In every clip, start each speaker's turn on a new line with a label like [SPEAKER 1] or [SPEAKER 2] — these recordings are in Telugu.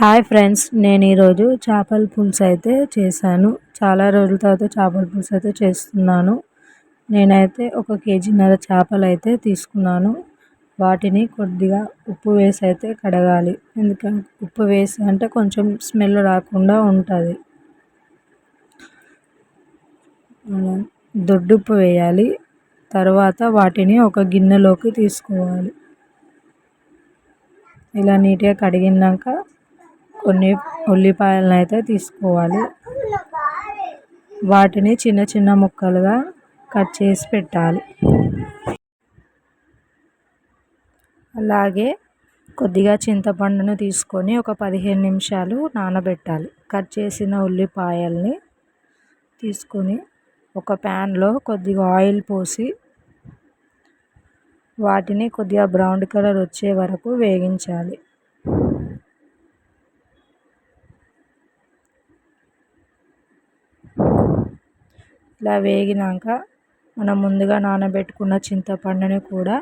[SPEAKER 1] హాయ్ ఫ్రెండ్స్ నేను ఈరోజు చేపల పులుసు అయితే చేశాను. చాలా రోజుల తర్వాత చేపల పులుసు అయితే చేస్తున్నాను. నేనైతే ఒక కేజీన్నర చేపలు అయితే తీసుకున్నాను. వాటిని కొద్దిగా ఉప్పు వేసి అయితే కడగాలి. ఎందుకంటే ఉప్పు వేసి అంటే కొంచెం స్మెల్ రాకుండా ఉంటుంది. దొడ్డుప్పు వేయాలి. తర్వాత వాటిని ఒక గిన్నెలోకి తీసుకోవాలి. ఇలా నీట్గా కడిగినాక కొన్ని ఉల్లిపాయలను అయితే తీసుకోవాలి. వాటిని చిన్న చిన్న ముక్కలుగా కట్ చేసి పెట్టాలి. అలాగే కొద్దిగా చింతపండును తీసుకొని ఒక పదిహేను నిమిషాలు నానబెట్టాలి. కట్ చేసిన ఉల్లిపాయల్ని తీసుకొని ఒక ప్యాన్లో కొద్దిగా ఆయిల్ పోసి వాటిని కొద్దిగా బ్రౌన్ కలర్ వచ్చే వరకు వేగించాలి. ఇలా వేగినాక మనం ముందుగా నానబెట్టుకున్న చింతపండుని కూడా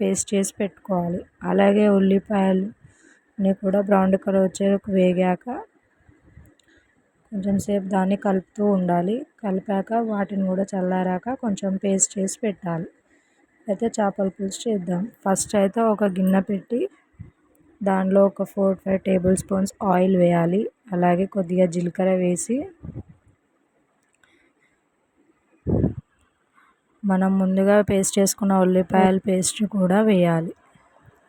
[SPEAKER 1] పేస్ట్ చేసి పెట్టుకోవాలి. అలాగే ఉల్లిపాయలని కూడా బ్రౌన్ కలర్ వచ్చే వేగాక కొంచెం సేపు దాన్ని కలుపుతూ ఉండాలి. కలిపాక వాటిని కూడా చల్లారాక కొంచెం పేస్ట్ చేసి పెట్టాలి. అయితే చేపల పులుసు చేద్దాం. ఫస్ట్ అయితే ఒక గిన్నె పెట్టి దానిలో ఒక four five table spoons oil వేయాలి. అలాగే కొద్దిగా జీలకర్ర వేసి మనం ముందుగా పేస్ట్ చేసుకున్న ఉల్లిపాయల పేస్ట్ కూడా వేయాలి.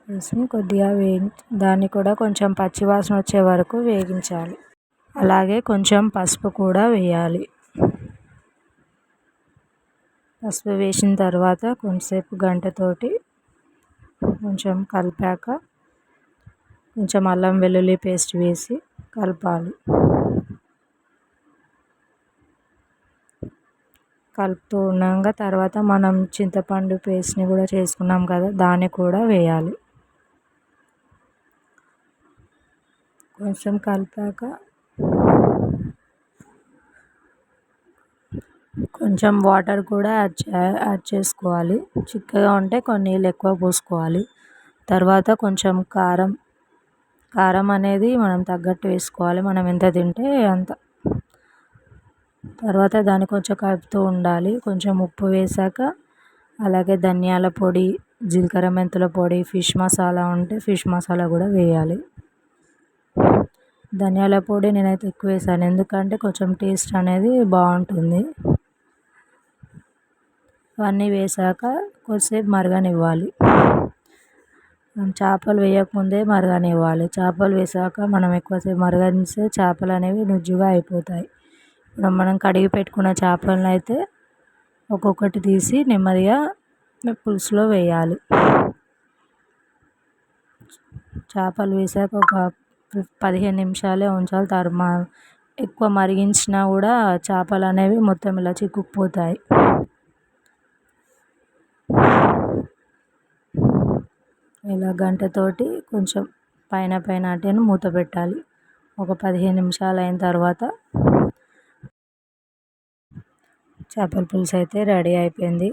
[SPEAKER 1] వేసి కొద్దిగా వేయి దాన్ని కూడా కొంచెం పచ్చివాసన వచ్చే వరకు వేగించాలి. అలాగే కొంచెం పసుపు కూడా వేయాలి. పసుపు వేసిన తర్వాత కొంతసేపు గంటతోటి కొంచెం కలిపాక కొంచెం అల్లం వెల్లుల్లి పేస్ట్ వేసి కలపాలి. కలుపుతూ ఉన్నాక తర్వాత మనం చింతపండు పేస్ట్ని కూడా చేసుకున్నాం కదా దాన్ని కూడా వేయాలి. కొంచెం కలిపాక కొంచెం వాటర్ కూడా యాడ్ చే యాడ్ చేసుకోవాలి. చిక్కగా ఉంటే కొన్ని నీళ్ళు ఎక్కువ పోసుకోవాలి. తర్వాత కొంచెం కారం కారం అనేది మనం తగ్గట్టు వేసుకోవాలి. మనం ఎంత తింటే అంత. తర్వాత దాన్ని కొంచెం కలుపుతూ ఉండాలి. కొంచెం ఉప్పు వేసాక అలాగే ధనియాల పొడి జీలకర్ర మెంతుల పొడి ఫిష్ మసాలా ఉంటే ఫిష్ మసాలా కూడా వేయాలి. ధనియాల పొడి నేనైతే ఎక్కువ వేసాను. ఎందుకంటే కొంచెం టేస్ట్ అనేది బాగుంటుంది. అవన్నీ వేసాక కొద్దిసేపు మరగనివ్వాలి. చేపలు వేయకముందే మరగనివ్వాలి. చేపలు వేసాక మనం ఎక్కువసేపు మరగనిస్తే చేపలు అనేవి నుజ్జుగా అయిపోతాయి. మనం కడిగి పెట్టుకున్న చేపలను అయితే ఒక్కొక్కటి తీసి నెమ్మదిగా పులుసులో వేయాలి. చేపలు వేసాక ఒక పదిహేను నిమిషాలే ఉంచాలి. తర్మా ఎక్కువ మరిగించినా కూడా చేపలు అనేవి మొత్తం ఇలా చిక్కుకుపోతాయి. ఇలా గంటతోటి కొంచెం పైన పైన అటేను మూత పెట్టాలి. ఒక పదిహేను నిమిషాలు అయిన తర్వాత చేపల పులుసు అయితే రెడీ అయిపోయింది.